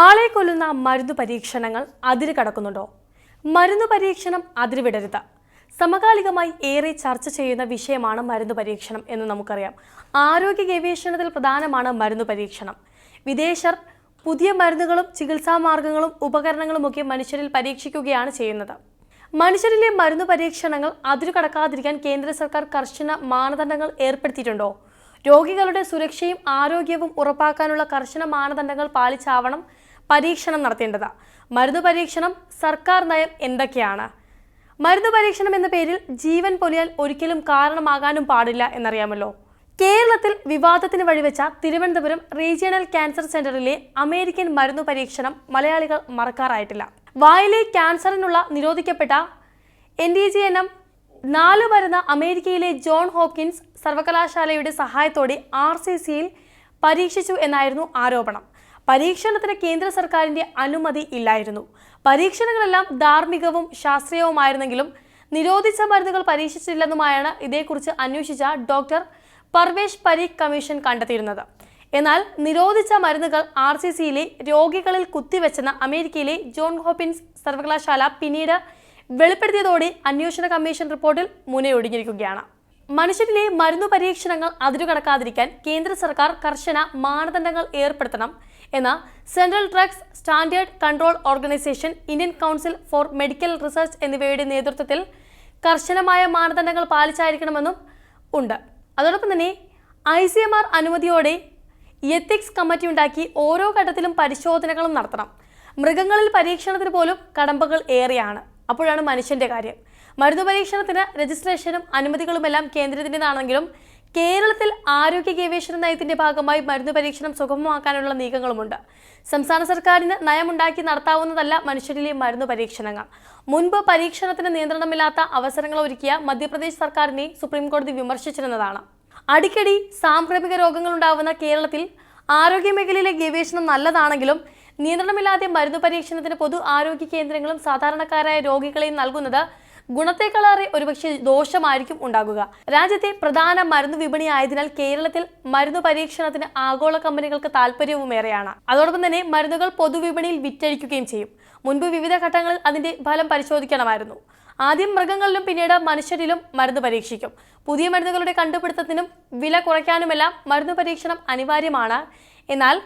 ആളെ കൊല്ലുന്ന മരുന്ന് പരീക്ഷണങ്ങൾ അതിര് കടക്കുന്നുണ്ടോ? മരുന്ന് പരീക്ഷണം അതിരുവിടരുത് സമകാലികമായി ഏറെ ചർച്ച ചെയ്യുന്ന വിഷയമാണ് മരുന്ന് പരീക്ഷണം എന്ന് നമുക്കറിയാം. ആരോഗ്യ ഗവേഷണത്തിൽ പ്രധാനമാണ് മരുന്ന് പരീക്ഷണം. വിദേശർ പുതിയ മരുന്നുകളും ചികിത്സാ മാർഗങ്ങളും ഉപകരണങ്ങളുമൊക്കെ മനുഷ്യരിൽ പരീക്ഷിക്കുകയാണ് ചെയ്യുന്നത്. മനുഷ്യരിലെ മരുന്ന് പരീക്ഷണങ്ങൾ അതിരു കടക്കാതിരിക്കാൻ കേന്ദ്ര സർക്കാർ കർശന മാനദണ്ഡങ്ങൾ ഏർപ്പെടുത്തിയിട്ടുണ്ടോ? രോഗികളുടെ സുരക്ഷയും ആരോഗ്യവും ഉറപ്പാക്കാനുള്ള കർശന മാനദണ്ഡങ്ങൾ പാലിച്ചാവണം പരീക്ഷണം നടത്തേണ്ടത്. മരുന്ന് പരീക്ഷണം സർക്കാർ നയം എന്തൊക്കെയാണ്? മരുന്ന് പരീക്ഷണം എന്ന പേരിൽ ജീവൻ പൊലിയാൽ ഒരിക്കലും കാരണമാകാനും പാടില്ല എന്നറിയാമല്ലോ. കേരളത്തിൽ വിവാദത്തിന് വഴിവെച്ച തിരുവനന്തപുരം റീജിയണൽ ക്യാൻസർ സെന്ററിലെ അമേരിക്കൻ മരുന്ന് പരീക്ഷണം മലയാളികൾ മറക്കാറായിട്ടില്ല. വായിലെ ക്യാൻസറിനുള്ള നിരോധിക്കപ്പെട്ട N D G N M നാല് മരുന്ന് അമേരിക്കയിലെ ജോൺ ഹോപ്കിൻസ് സർവകലാശാലയുടെ സഹായത്തോടെ ആർ സി സിയിൽ പരീക്ഷിച്ചു എന്നായിരുന്നു ആരോപണം. പരീക്ഷണത്തിന് കേന്ദ്ര സർക്കാരിന്റെ അനുമതി ഇല്ലായിരുന്നു. പരീക്ഷണങ്ങളെല്ലാം ധാർമ്മികവും ശാസ്ത്രീയവുമായിരുന്നെങ്കിലും നിരോധിച്ച മരുന്നുകൾ പരീക്ഷിച്ചില്ലെന്നുമായാണ് ഇതേക്കുറിച്ച് അന്വേഷിച്ച ഡോക്ടർ പർവേഷ് പരീഖ് കമ്മീഷൻ കണ്ടെത്തിയിരുന്നത്. എന്നാൽ നിരോധിച്ച മരുന്നുകൾ ആർ സി സിയിലെ രോഗികളിൽ കുത്തിവെച്ചെന്ന അമേരിക്കയിലെ ജോൺ ഹോപ്പിൻസ് സർവകലാശാല പിന്നീട് വെളിപ്പെടുത്തിയതോടെ അന്വേഷണ കമ്മീഷൻ റിപ്പോർട്ടിൽ മുനയൊടിഞ്ഞിരിക്കുകയാണ്. മനുഷ്യരിലെ മരുന്നു പരീക്ഷണങ്ങൾ അതിരുകടക്കാതിരിക്കാൻ കേന്ദ്ര സർക്കാർ കർശന മാനദണ്ഡങ്ങൾ ഏർപ്പെടുത്തണം എന്ന central drugs standard control organisation Indian council for medical research എന്നിവയുടെ നേതൃത്വത്തിൽ കർശനമായ മാനദണ്ഡങ്ങൾ പാലിച്ചായിരിക്കണമെന്നും ഉണ്ട്. അതോടൊപ്പം തന്നെ ഐ സി എം ആർ അനുമതിയോടെ എത്തിക്സ് കമ്മിറ്റി ഉണ്ടാക്കി ഓരോ ഘട്ടത്തിലും പരിശോധനകളും നടത്തണം. മൃഗങ്ങളിൽ പരീക്ഷണത്തിന് പോലും കടമ്പകൾ ഏറെയാണ്. അപ്പോഴാണ് മനുഷ്യന്റെ കാര്യം. മരുന്ന് പരീക്ഷണത്തിന് രജിസ്ട്രേഷനും അനുമതികളുമെല്ലാം കേന്ദ്രത്തിന്റെതാണെങ്കിലും കേരളത്തിൽ ആരോഗ്യ ഗവേഷണ നയത്തിന്റെ ഭാഗമായി മരുന്ന് പരീക്ഷണം സുഗമമാക്കാനുള്ള നീക്കങ്ങളുമുണ്ട്. സംസ്ഥാന സർക്കാരിന് നയമുണ്ടാക്കി നടത്താവുന്നതല്ല മനുഷ്യരിലെ മരുന്ന് പരീക്ഷണങ്ങൾ മുൻപ് പരീക്ഷണത്തിന് നിയന്ത്രണമില്ലാത്ത അവസരങ്ങൾ ഒരുക്കിയ മധ്യപ്രദേശ് സർക്കാരിനെ സുപ്രീംകോടതി വിമർശിച്ചിരുന്നതാണ്. അടിക്കടി സാംക്രമിക രോഗങ്ങൾ ഉണ്ടാവുന്ന കേരളത്തിൽ ആരോഗ്യ മേഖലയിലെ ഗവേഷണം നല്ലതാണെങ്കിലും നിയന്ത്രണമില്ലാതെ മരുന്ന് പരീക്ഷണത്തിന് പൊതു ആരോഗ്യ കേന്ദ്രങ്ങളും സാധാരണക്കാരായ രോഗികളെയും നൽകുന്നത് ഗുണത്തെക്കാളേറെ ഒരുപക്ഷെ ദോഷമായിരിക്കും ഉണ്ടാകുക. രാജ്യത്തെ പ്രധാന മരുന്ന് വിപണി ആയതിനാൽ കേരളത്തിൽ മരുന്ന് പരീക്ഷണത്തിന് ആഗോള കമ്പനികൾക്ക് താല്പര്യവുമേറെയാണ് അതോടൊപ്പം തന്നെ മരുന്നുകൾ പൊതുവിപണിയിൽ വിറ്റഴിക്കുകയും ചെയ്യും. മുൻപ് വിവിധ ഘട്ടങ്ങളിൽ അതിന്റെ ഫലം പരിശോധിക്കണമായിരുന്നു. ആദ്യം മൃഗങ്ങളിലും പിന്നീട് മനുഷ്യരിലും മരുന്ന് പരീക്ഷിക്കും. പുതിയ മരുന്നുകളുടെ കണ്ടുപിടുത്തത്തിനും വില കുറയ്ക്കാനുമെല്ലാം മരുന്ന് പരീക്ഷണം അനിവാര്യമാണ്. എന്നാൽ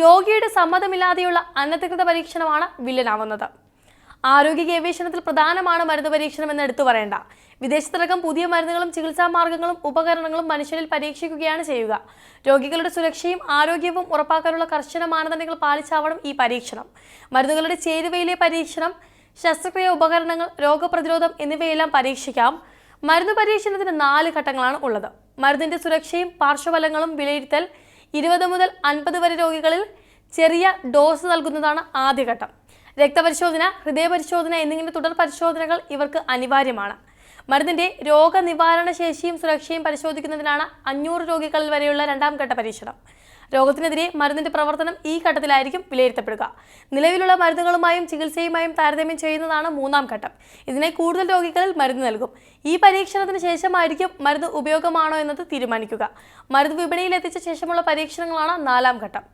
രോഗിയുടെ സമ്മതമില്ലാതെയുള്ള അനധികൃത പരീക്ഷണമാണ് വില്ലനാവുന്നത്. ആരോഗ്യ ഗവേഷണത്തിൽ പ്രധാനമാണ് മരുന്ന് പരീക്ഷണം എന്ന് എടുത്തു പറയേണ്ട. വിദേശത്തടക്കം പുതിയ മരുന്നുകളും ചികിത്സാ മാർഗങ്ങളും ഉപകരണങ്ങളും മനുഷ്യരിൽ പരീക്ഷിക്കുകയാണ് ചെയ്യുക. രോഗികളുടെ സുരക്ഷയും ആരോഗ്യവും ഉറപ്പാക്കാനുള്ള കർശന മാനദണ്ഡങ്ങൾ പാലിച്ചാവണം ഈ പരീക്ഷണം. മരുന്നുകളുടെ ചേരുവയിലെ പരീക്ഷണം ശസ്ത്രക്രിയ ഉപകരണങ്ങൾ രോഗപ്രതിരോധം എന്നിവയെല്ലാം പരീക്ഷിക്കാം. മരുന്ന് പരീക്ഷണത്തിന് നാല് ഘട്ടങ്ങളാണ് ഉള്ളത്. മരുന്നിന്റെ സുരക്ഷയും പാർശ്വഫലങ്ങളും വിലയിരുത്തൽ ഇരുപത് മുതൽ അൻപത് വരെ രോഗികളിൽ ചെറിയ ഡോസ് നൽകുന്നതാണ് ആദ്യഘട്ടം രക്തപരിശോധന ഹൃദയപരിശോധന എന്നിങ്ങനെ തുടർ പരിശോധനകൾ ഇവർക്ക് അനിവാര്യമാണ്. മരുന്നിന്റെ രോഗനിവാരണ ശേഷിയും സുരക്ഷയും പരിശോധിക്കുന്നതിനാണ് അഞ്ഞൂറ് രോഗികളിൽ വരെയുള്ള രണ്ടാം ഘട്ട പരീക്ഷണം. രോഗത്തിനെതിരെ മരുന്നിന്റെ പ്രവർത്തനം ഈ ഘട്ടത്തിലായിരിക്കും വിലയിരുത്തപ്പെടുക. നിലവിലുള്ള മരുന്നുകളുമായും ചികിത്സയുമായും താരതമ്യം ചെയ്യുന്നതാണ് മൂന്നാം ഘട്ടം. ഇതിനെ കൂടുതൽ രോഗികളിൽ മരുന്ന് നൽകും. ഈ പരീക്ഷണത്തിന് ശേഷമായിരിക്കും മരുന്ന് ഉപയോഗമാണോ എന്നത് തീരുമാനിക്കുക. മരുന്ന് വിപണിയിൽ എത്തിച്ച ശേഷമുള്ള പരീക്ഷണങ്ങളാണ് നാലാം ഘട്ടം.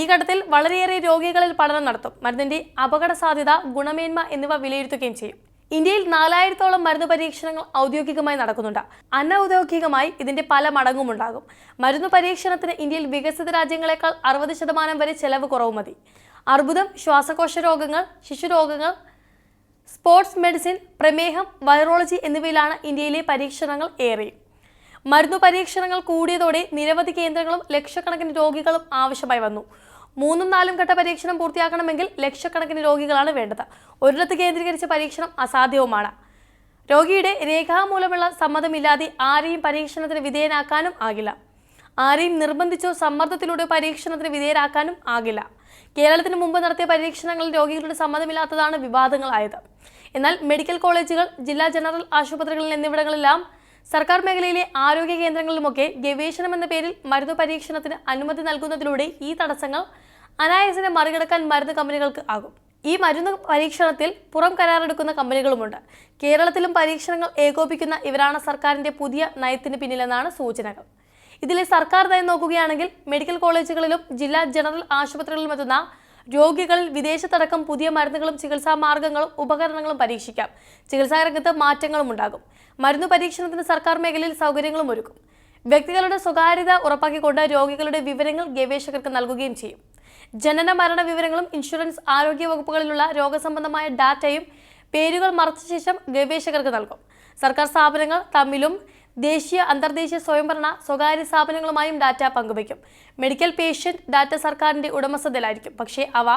ഈ ഘട്ടത്തിൽ വളരെയേറെ രോഗികളിൽ പഠനം നടത്തും. മരുന്നിന്റെ അപകട സാധ്യത ഗുണമേന്മ എന്നിവ വിലയിരുത്തുകയും ചെയ്യും. ഇന്ത്യയിൽ നാലായിരത്തോളം മരുന്ന് പരീക്ഷണങ്ങൾ ഔദ്യോഗികമായി നടക്കുന്നുണ്ട്. അനൗദ്യോഗികമായി ഇതിന്റെ പല മടങ്ങും ഉണ്ടാകും. മരുന്ന് പരീക്ഷണത്തിന് ഇന്ത്യയിൽ വികസിത രാജ്യങ്ങളെക്കാൾ അറുപത് ശതമാനം വരെ ചെലവ് കുറവ് മതി. അർബുദം ശ്വാസകോശ രോഗങ്ങൾ ശിശുരോഗങ്ങൾ സ്പോർട്സ് മെഡിസിൻ പ്രമേഹം വൈറോളജി എന്നിവയിലാണ് ഇന്ത്യയിലെ പരീക്ഷണങ്ങൾ ഏറെ മരുന്നു പരീക്ഷണങ്ങൾ കൂടിയതോടെ നിരവധി കേന്ദ്രങ്ങളും ലക്ഷക്കണക്കിന് രോഗികളും ആവശ്യമായി വന്നു. മൂന്നും നാലും ഘട്ട പരീക്ഷണം പൂർത്തിയാക്കണമെങ്കിൽ ലക്ഷക്കണക്കിന് രോഗികളാണ് വേണ്ടത്. ഒരിടത്ത് കേന്ദ്രീകരിച്ച പരീക്ഷണം അസാധ്യവുമാണ്. രോഗിയുടെ രേഖാമൂലമുള്ള സമ്മതമില്ലാതെ ആരെയും പരീക്ഷണത്തിന് വിധേയനാക്കാനും ആകില്ല. ആരെയും നിർബന്ധിച്ചോ സമ്മർദ്ദത്തിലൂടെ പരീക്ഷണത്തിന് വിധേയരാക്കാനും ആകില്ല. കേരളത്തിന് മുമ്പ് നടത്തിയ പരീക്ഷണങ്ങളിൽ രോഗികളുടെ സമ്മതമില്ലാത്തതാണ് വിവാദങ്ങളായത്. എന്നാൽ മെഡിക്കൽ കോളേജുകൾ ജില്ലാ ജനറൽ ആശുപത്രികളിൽ എന്നിവിടങ്ങളെല്ലാം സർക്കാർ മേഖലയിലെ ആരോഗ്യ കേന്ദ്രങ്ങളിലുമൊക്കെ ഗവേഷണം എന്ന പേരിൽ മരുന്ന് പരീക്ഷണത്തിന് അനുമതി നൽകുന്നതിലൂടെ ഈ തടസ്സങ്ങൾ അനായാസിനെ മറികടക്കാൻ മരുന്ന് കമ്പനികൾക്ക് ആകും. ഈ മരുന്ന് പരീക്ഷണത്തിൽ പുറം കരാറെടുക്കുന്ന കമ്പനികളുമുണ്ട്. കേരളത്തിലും പരീക്ഷണങ്ങൾ ഏകോപിക്കുന്ന ഇവരാണ് സർക്കാരിന്റെ പുതിയ നയത്തിന് പിന്നിലെന്നാണ് സൂചനകൾ. ഇതിലെ സർക്കാർ നയം നോക്കുകയാണെങ്കിൽ മെഡിക്കൽ കോളേജുകളിലും ജില്ലാ ജനറൽ ആശുപത്രികളിലും എത്തുന്ന രോഗികളിൽ വിദേശത്തടക്കം പുതിയ മരുന്നുകളും ചികിത്സാ മാർഗങ്ങളും ഉപകരണങ്ങളും പരീക്ഷിക്കാം. ചികിത്സാ രംഗത്ത് മാറ്റങ്ങളും ഉണ്ടാകും മരുന്ന് പരീക്ഷണത്തിന് സർക്കാർ മേഖലയിൽ സൗകര്യങ്ങളും ഒരുക്കും. വ്യക്തികളുടെ സ്വകാര്യത ഉറപ്പാക്കിക്കൊണ്ട് രോഗികളുടെ വിവരങ്ങൾ ഗവേഷകർക്ക് നൽകുകയും ചെയ്യും. ജനന മരണ വിവരങ്ങളും ഇൻഷുറൻസ് ആരോഗ്യ വകുപ്പുകളിലുള്ള രോഗസംബന്ധമായ ഡാറ്റയും പേരുകൾ മറച്ച ശേഷം ഗവേഷകർക്ക് നൽകും. സർക്കാർ സ്ഥാപനങ്ങൾ തമ്മിലും ദേശീയ അന്തർദേശീയ സ്വയംഭരണ സ്വകാര്യ സ്ഥാപനങ്ങളുമായും ഡാറ്റ പങ്കുവയ്ക്കും. മെഡിക്കൽ പേഷ്യന്റ് ഡാറ്റ സർക്കാരിന്റെ ഉടമസ്ഥതയിലായിരിക്കും. പക്ഷേ അവ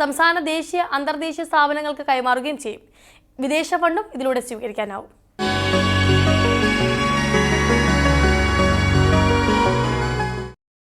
സംസ്ഥാന ദേശീയ അന്തർദേശീയ സ്ഥാപനങ്ങൾക്ക് കൈമാറുകയും ചെയ്യും. വിദേശ ഫണ്ടും ഇതിലൂടെ സ്വീകരിക്കാനാവും.